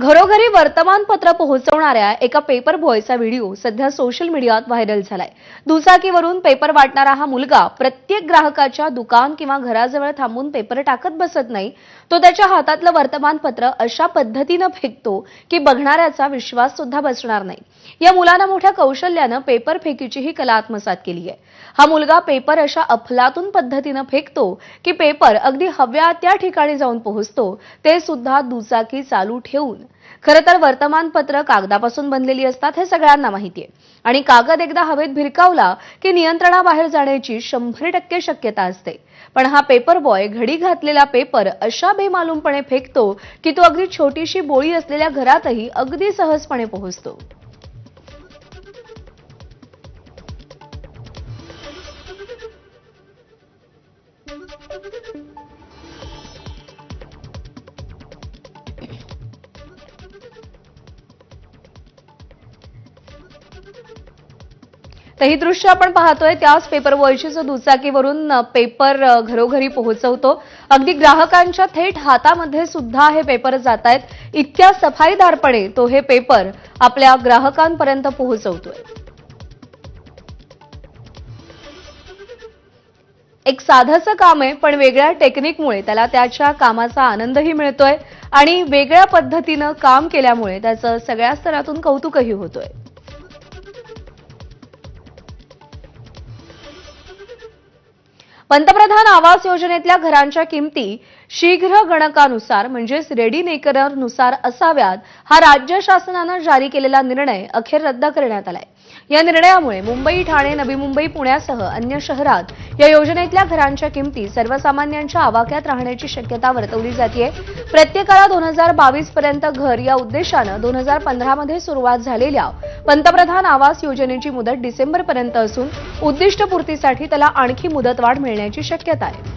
घरोघरी वर्तमानपत्र पोहोचवणाऱ्या एका पेपर बॉयचा व्हिडिओ सध्या सोशल मीडियात व्हायरल झालाय. दुचाकीवरून पेपर वाटणारा हा मुलगा प्रत्येक ग्राहकाच्या दुकान किंवा घराजवळ थांबून पेपर टाकत बसत नाही. तो त्याच्या हातातलं वर्तमानपत्र अशा पद्धतीनं फेकतो की बघणाऱ्याचा विश्वास सुद्धा बसणार नाही. या मुलानं मोठ्या कौशल्यानं पेपर फेकीची ही कला आत्मसात केली आहे हा मुलगा पेपर अशा अफलातून पद्धतीनं फेकतो की पेपर अगदी हव्या त्या ठिकाणी जाऊन पोहोचतो ते सुद्धा दुचाकी चालू ठेवून. खरं तर वर्तमानपत्र कागदापासून बनलेली असतात हे सगळ्यांना माहिती आहे. आणि कागद एकदा हवेत भिरकावला की नियंत्रणाबाहेर जाण्याची शंभर टक्के शक्यता असते. पण हा पेपर बॉय घडी घातलेला पेपर अशा बेमालूमपणे फेकतो की तो अगदी छोटीशी बोळी असलेल्या घरातही अगदी सहजपणे पोहोचतो. तर ही दृश्य आपण पाहतोय त्याच पेपर बॉयची दुचाकीवरून पेपर घरोघरी पोहोचवतो. अगदी ग्राहकांच्या थेट हातामध्ये सुद्धा हे पेपर जात आहेत इतक्या सफाईदारपणे तो हे पेपर आपल्या ग्राहकांपर्यंत पोहोचवतोय. एक साधंसं काम आहे पण वेगळ्या टेक्निकमुळे त्याला त्याच्या कामाचा आनंदही मिळतोय आणि वेगळ्या पद्धतीनं काम केल्यामुळे त्याचं सगळ्या स्तरातून कौतुकही होतोय. पंतप्रधान आवास योजनेतल्या घरांच्या किमती शीघ्र गणकानुसार म्हणजेच रेडी नेकरनुसार असाव्यात हा राज्य शासनानं जारी केलेला निर्णय अखेर रद्द करण्यात आलाय. या निर्णयामुळे मुंबई ठाणे नवी मुंबई पुण्यासह अन्य शहरात या योजनेतल्या घरांच्या किमती सर्वसामान्यांच्या आवाक्यात राहण्याची शक्यता वर्तवली जाते प्रत्येकाला दोन हजार बावीस पर्यंत घर या उद्देशानं दोन हजार पंधरामध्ये सुरुवात झालेल्या पंतप्रधान आवास योजनेची मुदत डिसेंबरपर्यंत असून उद्दिष्टपूर्तीसाठी त्याला आणखी मुदतवाढ मिळण्याची शक्यता आहे.